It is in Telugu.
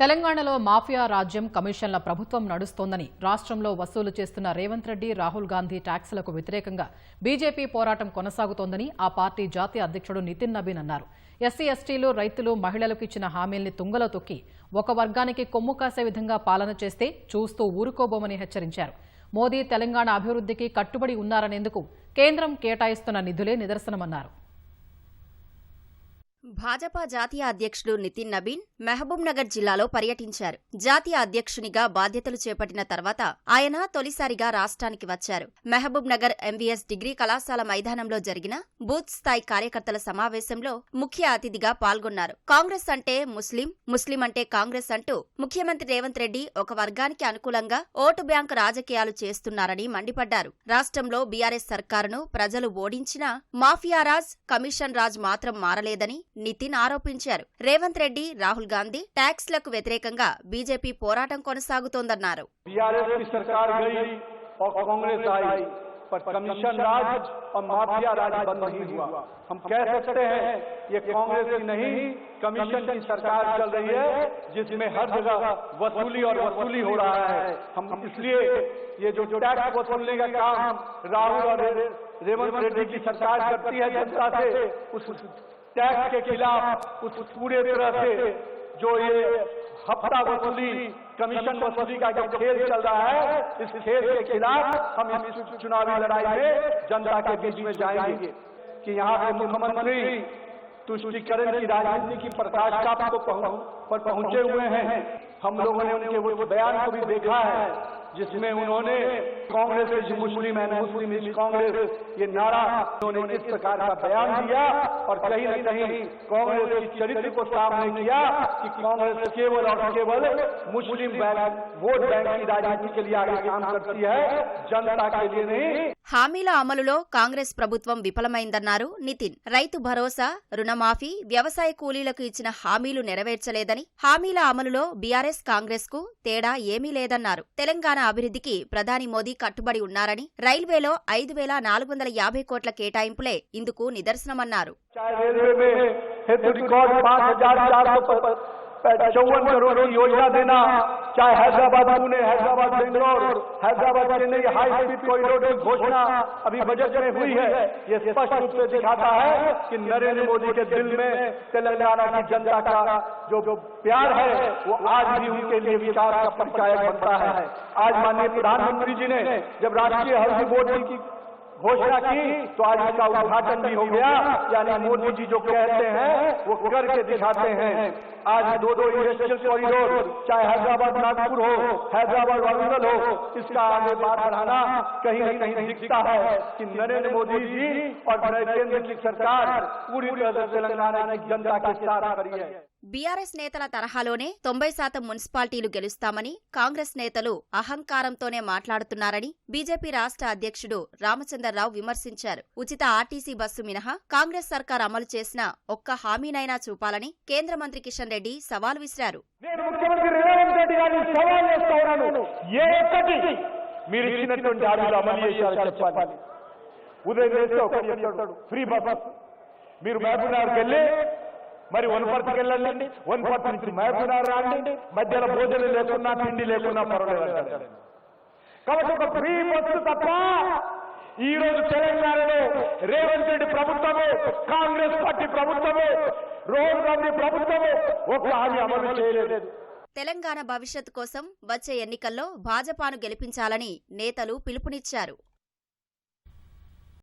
తెలంగాణలో మాఫియా రాజ్యం కమిషన్ల ప్రభుత్వం నడుస్తోందని రాష్ట్రంలో వసూలు చేస్తున్న రేవంత్ రెడ్డి రాహుల్ గాంధీ ట్యాక్సులకు వ్యతిరేకంగా బీజేపీ పోరాటం కొనసాగుతోందని ఆ పార్టీ జాతీయ అధ్యక్షుడు నితిన్ నబీన్ అన్నారు. ఎస్సీ ఎస్టీలు రైతులు మహిళలకు ఇచ్చిన హామీల్ని తుంగలో తొక్కి ఒక వర్గానికి కొమ్ము కాసే విధంగా పాలన చేస్తే చూస్తూ ఊరుకోబోమని హెచ్చరించారు. మోదీ తెలంగాణ అభివృద్ధికి కట్టుబడి ఉన్నారనేందుకు కేంద్రం కేటాయిస్తున్న నిధులే నిదర్శనమన్నారు. భాజపా జాతీయ అధ్యక్షుడు నితిన్ నబీన్ మహబూబ్నగర్ జిల్లాలో పర్యటించారు. జాతీయ అధ్యక్షునిగా బాధ్యతలు చేపట్టిన తర్వాత ఆయన తొలిసారిగా రాష్ట్రానికి వచ్చారు. మహబూబ్నగర్ ఎంవీఎస్ డిగ్రీ కళాశాల మైదానంలో జరిగిన బూత్ స్థాయి కార్యకర్తల సమావేశంలో ముఖ్య అతిథిగా పాల్గొన్నారు. కాంగ్రెస్ అంటే ముస్లిం ముస్లిం అంటే కాంగ్రెస్ అంటూ ముఖ్యమంత్రి రేవంత్ రెడ్డి ఒక వర్గానికి అనుకూలంగా ఓటు బ్యాంకు రాజకీయాలు చేస్తున్నారని మండిపడ్డారు. రాష్ట్రంలో బీఆర్ఎస్ సర్కారును ప్రజలు ఓడించినా మాఫియా రాజ్ కమిషన్ రాజ్ మాత్రం మారలేదని నితిన్ ఆరోపించారు రేవంత్ రెడ్డి రాహుల్ గాంధీ ట్యాక్స్లకు వ్యతిరేకంగా బీజేపీ పోరాటం కొనసాగుతోందన్నారు बीआरएस की सरकार गई और कांग्रेस आई पर कमीशन राज और माफिया राज बंद नहीं हुआ हम कह सकते हैं ये कांग्रेस की नहीं कमीशन की सरकार चल रही है जिसमें हर जगह वसूली और वसूली हो रहा है हम इसलिए ये जो टैक्स वसूलने का काम राहुल और रे- रेवंत रेड्डी की सरकार करती है जनता से उस टैक्स के खिलाफ उस पूरे तरह से जो ये हफ़्ता वसूली कमीशन वसूली का जो खेल चल रहा है, इस खेल के खिलाफ हम इस चुनावी लड़ाई में जनता के बीच में जाएँगे। कि यहाँ के मुख्यमंत्री तुष्टिकरण की राजनीति की प्रकाष्ठा को पर पहुँचे हुए हैं। हम लोगों ने उनके वो बयान को भी देखा है। जिसमें उन्होंने Congress Muslim and Muslim is Congress, ये नारा उन्होंने इस प्रकार का बयान दिया और कहीं ना कहीं कांग्रेस के चरित्र को सामने किया कि कांग्रेस केवल और केवल मुस्लिम बैंक, वोट बैंक की राजनीति के लिए आगे काम करती है, जनता के लिए नहीं హామీల అమలులో కాంగ్రెస్ ప్రభుత్వం విఫలమైందన్నారు నితిన్. రైతు భరోసా రుణమాఫీ వ్యవసాయ కూలీలకు ఇచ్చిన హామీలు నెరవేర్చలేదని హామీల అమలులో బీఆర్ఎస్ కాంగ్రెస్కు తేడా ఏమీ లేదన్నారు. తెలంగాణ అభివృద్ధికి ప్రధాని మోదీ కట్టుబడి ఉన్నారని రైల్వేలో ఐదు వేల నాలుగు వందల యాభై కోట్ల కేటాయింపులే ఇందుకు నిదర్శనమన్నారు. चाहे चाहे Hyderabad, Pune, Hyderabad, Bangalore, Hyderabad Chennai high speed corridor की घोषणा अभी बजट में हुई है। ये स्पष्ट रूप से दिखाता है कि नरेंद्र मोदी के दिल में तेलंगाना की जनता का जो जो प्यार है, वो आज भी उनके लिए विकास का परिचायक बनता है। आज माननीय प्रधानमंत्री जी ने जब राष्ट्रीय हल्दी बोर्ड की घोषणा की तो आज इसका उद्घाटन भी हो गया। यानी मोदी जी जो कहते हैं, वो करके दिखाते हैं। आज दो दो इंडस्ट्रियल कॉरिडोर चाहे हैदराबाद नागपुर हो, हैदराबाद वारंगल हो, इसका आगे बात बढ़ाना कहीं न कहीं दिखता है कि नरेंद्र मोदी जी और केंद्र की सरकार पूरी तरह से तेलंगाना की जनता के साथ खड़ी है। బీఆర్ఎస్ నేతల తరహాలోనే తొంభై శాతం మున్సిపాలిటీలు గెలుస్తామని కాంగ్రెస్ నేతలు అహంకారంతోనే మాట్లాడుతున్నారని బీజేపీ రాష్ట్ర అధ్యక్షుడు రామచంద్రరావు విమర్శించారు. ఉచిత ఆర్టీసీ బస్సు మినహా కాంగ్రెస్ సర్కార్ అమలు చేసిన ఒక్క హామీనైనా చూపాలని కేంద్ర మంత్రి కిషన్ రెడ్డి సవాల్ విసిరారు. మీరు ఉదయం ఫ్రీ బస్. మీరు మహబూబ్ నగర్కి వెళ్ళి మరి వనపర్తికి వెళ్ళండి. వనపర్తి నుంచి మహబూబ్ రాండి. మధ్యలో భోజనం లేకున్నా తిండి లేకున్నా పర్వాలేదు. కాబట్టి ఒక ఫ్రీ బస్సు తప్ప ఈ రోజు తెలంగాణలో రేవంత్ రెడ్డి ప్రభుత్వము కాంగ్రెస్ పార్టీ ప్రభుత్వము రోహన్ గాంధీ ప్రభుత్వము ఒక హామీ అమలు చేయలేదు. తెలంగాణ భవిష్యత్ కోసం వచ్చే ఎన్నికల్లో భాజపాను గెలిపించాలని నేతలు పిలుపునిచ్చారు.